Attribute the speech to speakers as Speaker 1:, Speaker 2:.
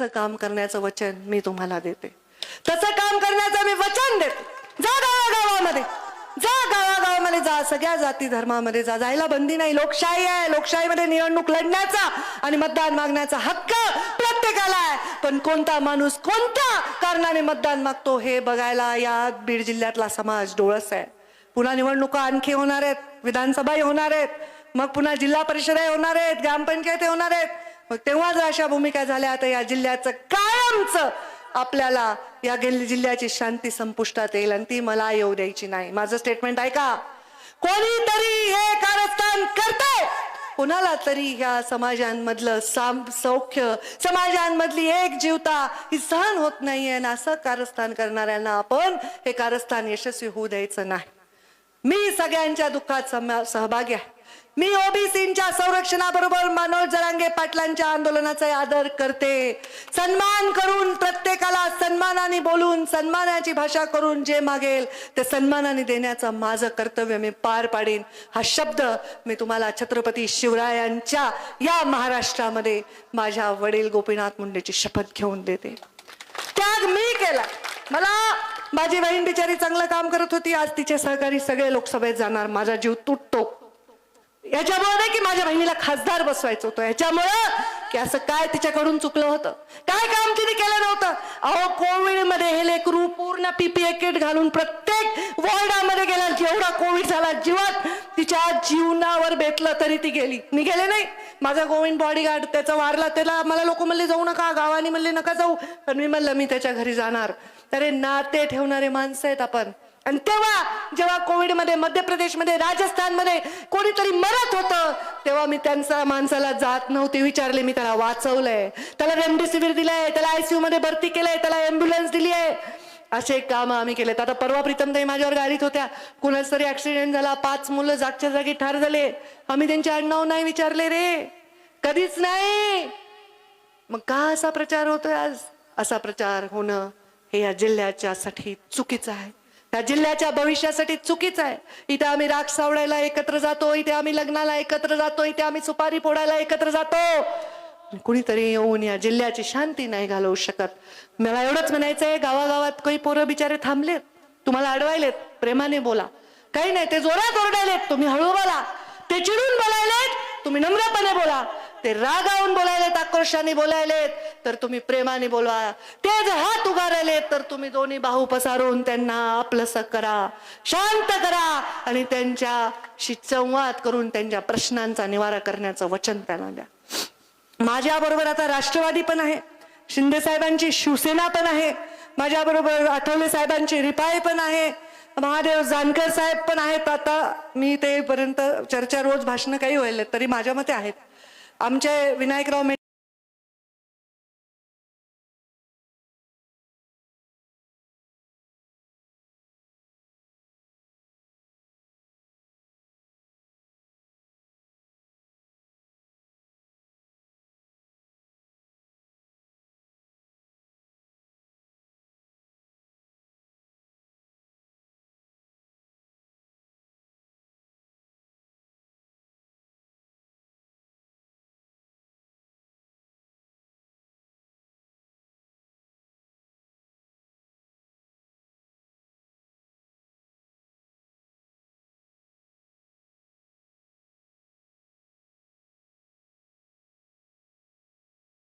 Speaker 1: काम करण्याचं वचन मी तुम्हाला देते. तसं काम करण्याचं मी वचन देते. जा गावागावामध्ये. जा गावागावामध्ये जा. सगळ्या जाती धर्मामध्ये जा. जायला बंदी नाही. लोकशाही आहे. लोकशाहीमध्ये निवडणूक लढण्याचा आणि मतदान मागण्याचा हक्क प्रत्येकाला आहे. पण कोणता माणूस कोणत्या कारणाने मतदान मागतो हे बघायला या बीड जिल्ह्यातला समाज डोळस आहे. पुन्हा निवडणुका आणखी होणार आहेत. विधानसभाही होणार आहेत. मग पुन्हा जिल्हा परिषदही होणार आहेत. ग्रामपंचायती होणार आहेत. मग तेव्हा जर अशा भूमिका झाल्या तर या जिल्ह्याचं कायमचं आपल्याला या जिल्ह्याची शांती संपुष्टात येईल आणि ती मला येऊ द्यायची नाही. माझं स्टेटमेंट ऐका कोणीतरी हे कारस्थान करते कोणाला तरी ह्या समाजांमधलं साम सौख्य समाजांमधली एक जीवता ही सहन होत नाहीये ना असं कारस्थान करणाऱ्यांना आपण हे कारस्थान यशस्वी होऊ द्यायचं नाही. मी सगळ्यांच्या दुःखात सम- सहभागी आहे. मी ओबीसींच्या संरक्षणाबरोबर मनोज जरांगे पाटलांच्या आंदोलनाचा आदर करते. सन्मान करून प्रत्येकाला सन्मानाने बोलून सन्मानाची भाषा करून जे मागेल ते सन्मानाने देण्याचं माझं कर्तव्य मी पार पाडीन. हा शब्द मी तुम्हाला छत्रपती शिवरायांच्या या महाराष्ट्रामध्ये माझ्या वडील गोपीनाथ मुंडेची शपथ घेऊन देते. त्याग मी केला मला माझी बहीण बिचारी चांगलं काम करत होती. आज तिचे सहकारी सगळे लोकसभेत जाणार. माझा जीव तुटतो. याच्यामुळे नाही की माझ्या बहिणीला खासदार बसवायचं होतं. याच्यामुळं की असं काय तिच्याकडून चुकलं होतं? काय काम तिने केलं नव्हतं? अहो कोविडमध्ये हे लेकरू पूर्ण पीपीए किट घालून प्रत्येक वॉर्डामध्ये गेला. जेवढा कोविड झाला जीवात तिच्या जीवनावर बेतलं तरी ती गेली. मी गेले नाही. माझा गोविंद बॉडीगार्ड त्याचा वारला. त्याला मला लोक म्हणले जाऊ नका गावाने म्हणले नका जाऊ. पण मी म्हणलं मी त्याच्या घरी जाणार. अरे नाते ठेवणारे माणसं आहेत आपण. आणि तेव्हा जेव्हा कोविडमध्ये मध्य प्रदेशमध्ये राजस्थानमध्ये कोणीतरी मरत होतं तेव्हा मी त्यांचा माणसाला जात नव्हती विचारले. मी त्याला वाचवलंय. त्याला रेमडेसिवीर दिलंय. त्याला आयसीयू मध्ये भरती केलंय. त्याला अँब्युलन्स दिली आहे असे काम आम्ही केलेत. आता परवा प्रीतमताई माझ्यावर गाडीत होत्या. कुणाच तरी ऍक्सिडेंट झाला. पाच मुलं जागच्या जागी ठार झाले. आम्ही त्यांचे आडनाव नाही विचारले रे. कधीच नाही. मग का असा प्रचार होतोय आज? असा प्रचार होणं हे या जिल्ह्याच्यासाठी चुकीचं आहे. या जिल्ह्याच्या भविष्यासाठी चुकीचं आहे. इथे आम्ही राग सावडायला एकत्र जातो इथे आम्ही लग्नाला एकत्र जातो इथे आम्ही सुपारी फोडायला एकत्र जातो. कुणीतरी येऊन या जिल्ह्याची शांती नाही घालवू शकत. मला एवढंच म्हणायचंय गावागावात काही पोरं बिचारे थांबलेत. तुम्हाला अडवायलेत प्रेमाने बोला. काही नाही ते जोरात ओरडायलेत तुम्ही हळू बोला. ते चिडून बोलायलेत तुम्ही नम्रपणे बोला. ते रागावून बोलायलेत आक्रोशाने बोलायलेत तर तुम्ही प्रेमाने बोलवा. ते जर हात उगारायलेत तर तुम्ही दोन्ही बाहू पसारून त्यांना आपलंस करा शांत करा आणि त्यांच्याशी संवाद करून त्यांच्या प्रश्नांचा निवारा करण्याचं वचन त्यांना द्या. माझ्याबरोबर आता राष्ट्रवादी पण आहे शिंदे साहेबांची शिवसेना पण आहे माझ्याबरोबर आठवले साहेबांची रिपाई पण आहे महादेव जानकर साहेब पण आहेत. आता मी तेपर्यंत चर्चा रोज भाषणं काही व्हायला तरी माझ्या मते आहेत. आमचे विनायकराव मे